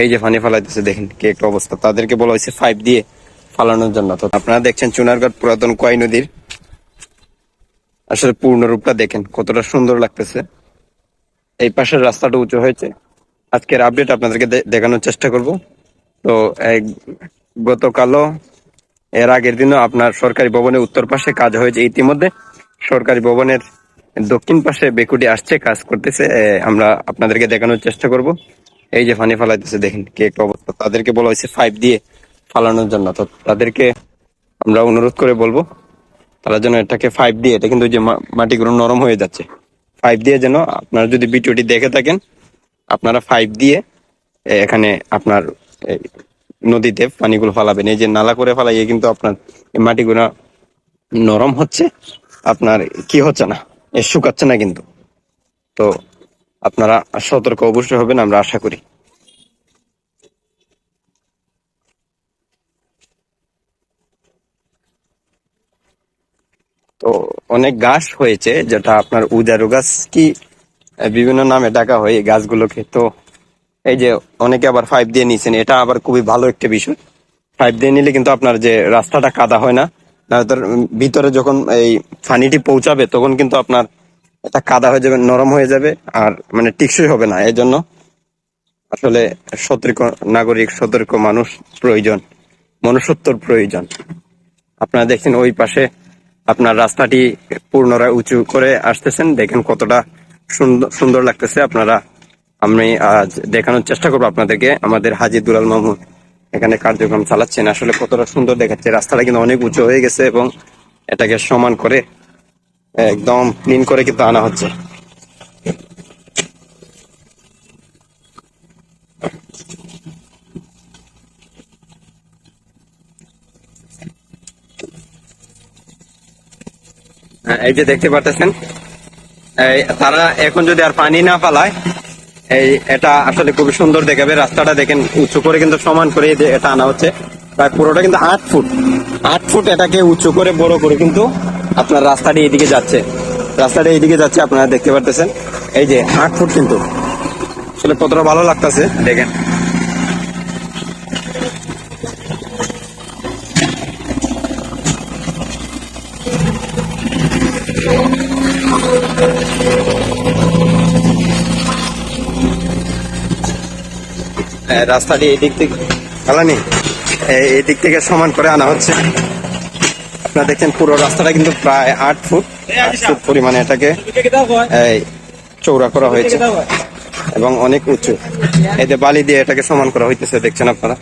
এই যে পানি ফালাইতেছে, দেখেন কি একটা অবস্থা। তাদেরকে বলা হয়েছে ফাইভ দিয়ে ফালানোর জন্য। তো আপনারা দেখছেন চুনারগড় পুরাতন কয় নদীর আসলে পূর্ণ রূপটা দেখেন, কতটা সুন্দর লাগতেছে। এই পাশের রাস্তাটা উঁচু হয়েছে। আজকের আপডেট আপনাদেরকে দেখানোর চেষ্টা করব। তো গতকালও, এর আগের দিনও আপনার সরকারি ভবনের উত্তর পাশে কাজ হয়েছে। ইতিমধ্যে সরকারি ভবনের দক্ষিণ পাশে বেকুটি আসছে, কাজ করতেছে। আমরা আপনাদেরকে দেখানোর চেষ্টা করব। এই যে পানি ফালাইতেছে, দেখেন কি একটা অবস্থা। তাদেরকে বলা হয়েছে ফাইভ দিয়ে ফালানোর জন্য। তো তাদেরকে আমরা অনুরোধ করে বলব, তারা যেন এটাকে ফাইভ দিয়ে, এটা কিন্তু যে মাটিগুলো নরম হয়ে যাচ্ছে। ফাইভ দিয়ে যেন আপনারা যদি ভিডিওটি দেখে থাকেন, আপনারা ফাইভ দিয়ে এখানে আপনার নদীতে পানিগুলো ফালাবেন। এই যে নালা করে ফালাইয়ে কিন্তু আপনার মাটিগুলো নরম হচ্ছে, আপনার কি হচ্ছে না শুকাচ্ছে না কিন্তু। তো আপনারা সতর্ক অবশ্যই হবেন, আমরা আশা করি। তো অনেক গাছ হয়েছে, যেটা আপনার উজারু গাছ কি বিভিন্ন নামে ডাকা হয় এই গাছগুলোকে। তো এই যে অনেকে আবার ফাইভ দিয়ে নিছেন, এটা আবার খুবই ভালো একটা বিষয়। ফাইভ দিয়ে নিলে কিন্তু আপনার যে রাস্তাটা কাদা হয় না ভিতরে যখন এই ফানিটি পৌঁছাবে, তখন কিন্তু আপনার এটা কাদা হয়ে যাবে, নরম হয়ে যাবে আর মানে টিকসই হবে না এই জন্য আসলে সতর্ক, নাগরিক সতর্ক মানুষ প্রয়োজন, মনুষ্যত্বর প্রয়োজন। আপনারা দেখছেন ওই পাশে আপনার রাস্তাটি পুনরায় উঁচু করে আসতেছেন, দেখেন কতটা সুন্দর সুন্দর লাগতেছে। আপনারা, আমি আজ দেখানোর চেষ্টা করব আপনাদেরকে, আমাদের হাজি দুলাল মামুন এখানে কার্যক্রম চালাচ্ছেন। আসলে কতটা সুন্দর দেখাচ্ছে। রাস্তাটা কিন্তু অনেক উঁচু হয়ে গেছে এবং এটাকে সমান করে একদম ক্লিন করে কিন্তু আনা হচ্ছে। হ্যাঁ, এই যে দেখতে এই তারা এখন যদি আর পানি না পালায় এই এটা আসলে খুবই সুন্দর দেখাবে। রাস্তাটা দেখেন উঁচু করে কিন্তু সমান করে এটা আনা হচ্ছে। প্রায় পুরোটা কিন্তু আট ফুট। আট ফুট এটাকে উঁচু করে বড় করে কিন্তু আপনার রাস্তাটি এদিকে যাচ্ছে। রাস্তাটা এইদিকে যাচ্ছে আপনারা দেখতে পারতেছেন। এই যে আট ফুট কিন্তু। আসলে কতটা ভালো লাগতেছে দেখেন। হ্যাঁ, রাস্তাটি এই দিক থেকে এই এই দিক থেকে সমান করে আনা হচ্ছে। আপনারা দেখছেন পুরো রাস্তাটা কিন্তু প্রায় আট ফুট আট ফুট পরিমাণে এটাকে চৌড়া করা হয়েছে এবং অনেক উঁচু। যে বালি দিয়ে এটাকে সমান করা হইতেছে, দেখছেন আপনারা?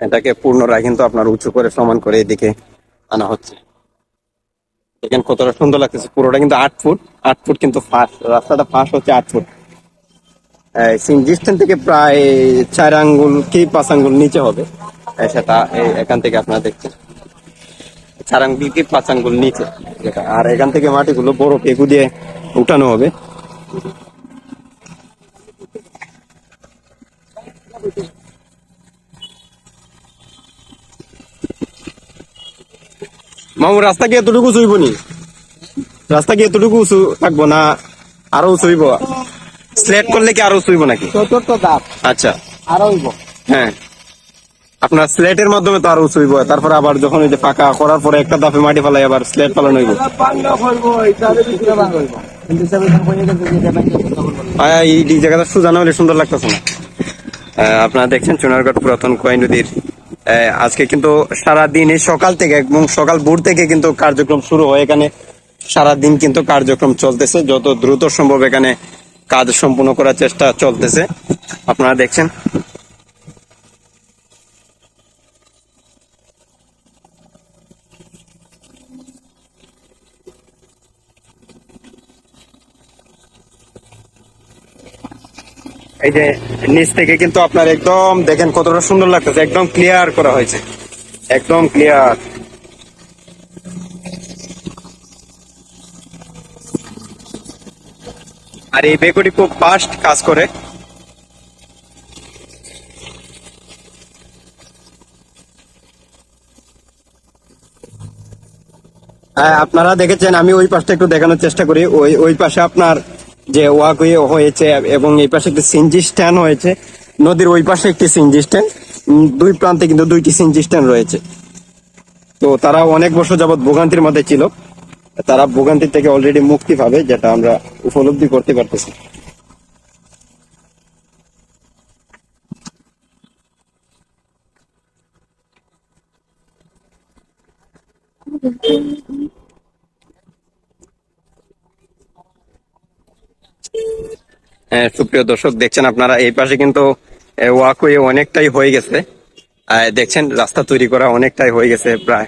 এটাকে পূর্ণরায় কিন্তু আপনার উঁচু করে সমান করে এদিকে আনা হচ্ছে। দেখেন কতটা সুন্দর লাগতেছে, পুরোটা কিন্তু আট ফুট আট ফুট কিন্তু ফাঁস, রাস্তাটা ফাঁস হচ্ছে আট ফুট। থেকে প্রায় চার আঙ্গুল কি পাঁচ আঙ্গুল নিচে হবে। সেটা এখান থেকে আপনারা দেখছেন। চার আঙ্গুল কি পাঁচ আঙ্গুল নিচে। আর এখান থেকে মাটিগুলো বড় পেগু দিয়ে উঠানো হবে। মামু, রাস্তা কি এতটুকু চুইব নি? রাস্তা কি এতটুকু উঁচু থাকব না আরও উঁচু স্লেট করলে কি আরও চুইব নাকি? চতুর্থ ধাপ আচ্ছা। আরও হইব। হ্যাঁ। আপনার স্লেটের মাধ্যমে তো আরও উঁচু হইব তারপরে আবার যখন ওই যে ফাঁকা করার পরে একটা দাফে মাটি ফেলাই আবার স্লেট ফেলানো হইব। এই জায়গাটা সুজানো হলে সুন্দর লাগতেছে না। আপনারা দেখছেন চুনারগড় পুরাতন কয় নদীর আজকে কিন্তু সারা দিন এই সকাল থেকে এবং সকাল ভোর থেকে কিন্তু কার্যক্রম শুরু হয়। এখানে সারা দিন কিন্তু কার্যক্রম চলতেছে যত দ্রুত সম্ভব এখানে কাজ সম্পূর্ণ করার চেষ্টা চলতেছে। আপনারা দেখছেন। এই যে নিচ থেকে কিন্তু আপনার একদম দেখেন কতটা সুন্দর লাগতেছে। একদম ক্লিয়ার করা হয়েছে। একদম ক্লিয়ার আর এই বেগুটি খুব ফাস্ট কাজ করে। হ্যাঁ, আপনারা দেখেছেন আমি ওই পাশটা একটু দেখানোর চেষ্টা করি। ওই ওই পাশে আপনার যে ওয়াকওয়ে হয়েছে এবং এই পাশে একটি সিনজি স্ট্যান্ড হয়েছে। নদীর ওই পাশে একটি সিনজি স্ট্যান্ড। দুই প্রান্তে কিন্তু দুইটি সিনজি স্ট্যান্ড রয়েছে। তো তারা অনেক বছর যাবৎ ভোগান্তির মধ্যে ছিল। তারা ভোগান্তির থেকে অলরেডি মুক্তি পাবে, যেটা আমরা উপলব্ধি করতে পারতেছি। সুপ্রিয় দর্শক, দেখছেন আপনারা, এই পাশে কিন্তু ওয়াকওয়ে অনেকটাই হয়ে গেছে। দেখছেন, রাস্তা তৈরি করা অনেকটাই হয়ে গেছে, প্রায়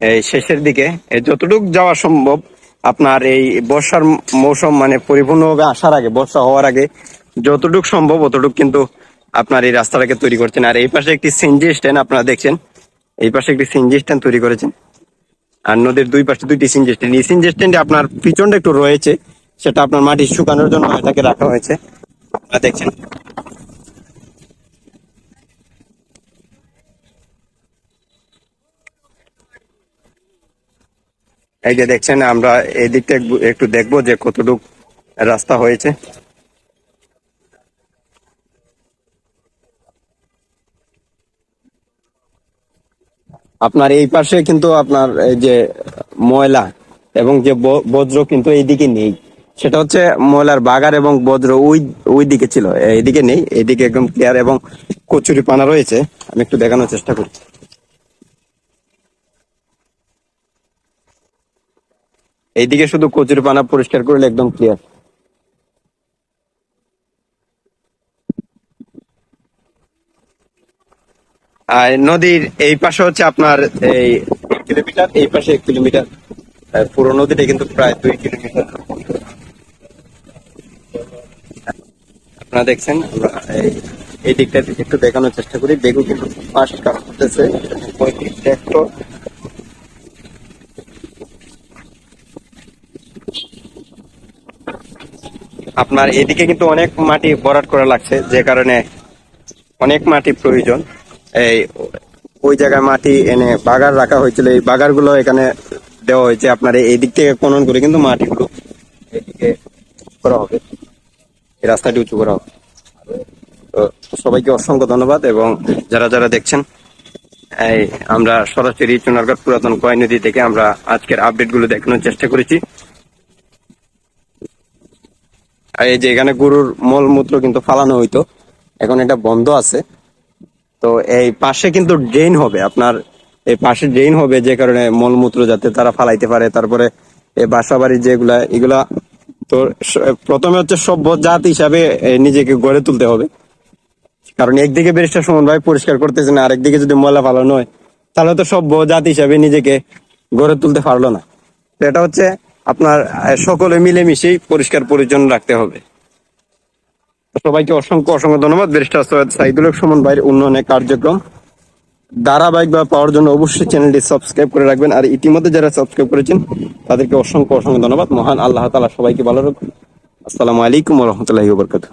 এই শেষের দিকে যতটুক যাওয়া সম্ভব, আপনার এই বর্ষার মৌসুম মানে পরিপূর্ণভাবে আসার আগে, বর্ষা হওয়ার আগে, যতটুক সম্ভব অতটুক কিন্তু আপনার এই রাস্তাটাকে তৈরি করছেন। আর এই পাশে একটি সিনজি স্ট্যান্ড আপনারা দেখছেন। এই পাশে একটি সিনজি স্ট্যান্ড তৈরি করেছেন। আর নদীর দুই পাশে দুইটি সিনজি স্ট্যান্ড। এই সিনজি স্ট্যান্ডে আপনার পিছনটা একটু রয়েছে, সেটা আপনার মাটি শুকানোর জন্য এটাকে রাখা হয়েছে। আপনারা দেখছেন। এই যে দেখছেন, আমরা এই দিকটা একটু- দেখব যে কতটুক রাস্তা হয়েছে। আপনার এই পাশে কিন্তু আপনার এই যে ময়লা এবং যে বজ্র কিন্তু এইদিকে নেই। সেটা হচ্ছে ময়লার বাগার এবং বজ্র ওই ওই দিকে ছিল, এইদিকে নেই এইদিকে একদম ক্লিয়ার এবং কচুরি পানা রয়েছে। আমি একটু দেখানোর চেষ্টা করি এইদিকে শুধু কচুরি পানা পরিষ্কার করলে একদম ক্লিয়ার আর নদীর এই পাশে হচ্ছে আপনার এই এক কিলোমিটার, এই পাশে এক কিলোমিটার। পুরো নদীটা কিন্তু প্রায় দুই কিলোমিটার। আপনারা দেখছেন, আমরা এই- দিকটা একটু দেখানোর চেষ্টা করি। বেগু কিন্তু পাশ কাজ করতেছে ট্র্যাক্টর আপনার এদিকে কিন্তু অনেক মাটি ভরাট করা লাগছে, যে কারণে অনেক মাটি প্রয়োজন। এই ওই জায়গায় মাটি এনে বাগার রাখা হয়েছিল, এই বাগারগুলো এখানে দেওয়া হয়েছে। আপনার এই দিক থেকে খনন করে কিন্তু মাটিগুলো এদিকে করা হবে। এই রাস্তাটি উঁচু করা হবে। তো সবাইকে অসংখ্য ধন্যবাদ এবং যারা যারা দেখছেন, এই আমরা সরাসরি চুনারগড় পুরাতন কয় নদী থেকে আমরা আজকের আপডেটগুলো দেখানোর চেষ্টা করেছি। আর এই যে এখানে গরুর মলমূত্র কিন্তু ফালানো হইতো, এখন এটা বন্ধ আছে। তো এই পাশে কিন্তু ড্রেন হবে, আপনার এই পাশে ড্রেন হবে যে কারণে মলমূত্র যাতে তারা ফালাইতে পারে। তারপরে এই বাসা বাড়ি যেগুলা, এগুলা তো প্রথমে হচ্ছে সভ্য জাত হিসাবে নিজেকে গড়ে তুলতে হবে। কারণ একদিকে ব্যারিস্টার সুমন পরিষ্কার করতেছে না, আরেকদিকে যদি ময়লা ফালানো হয়, তাহলে তো সভ্য জাত হিসাবে নিজেকে গড়ে তুলতে পারল না। তো এটা হচ্ছে আপনার সকলে মিলেমিশেই পরিষ্কার পরিচ্ছন্ন রাখতে হবে। সবাইকে অসংখ্য অসংখ্য ধন্যবাদ। ব্যারিস্টার সৈয়দ সাইদুল সমন ভাইয়ের উন্নয়নের কার্যক্রম ধারাবাহিক বা পাওয়ার জন্য অবশ্যই চ্যানেলটি সাবস্ক্রাইব করে রাখবেন। আর ইতিমধ্যে যারা সাবস্ক্রাইব করেছেন, তাদেরকে অসংখ্য অসংখ্য ধন্যবাদ। মহান আল্লাহ তালা সবাইকে ভালো রাখুন। আসসালামু আলাইকুম রহমতুল্লাহি বরকাত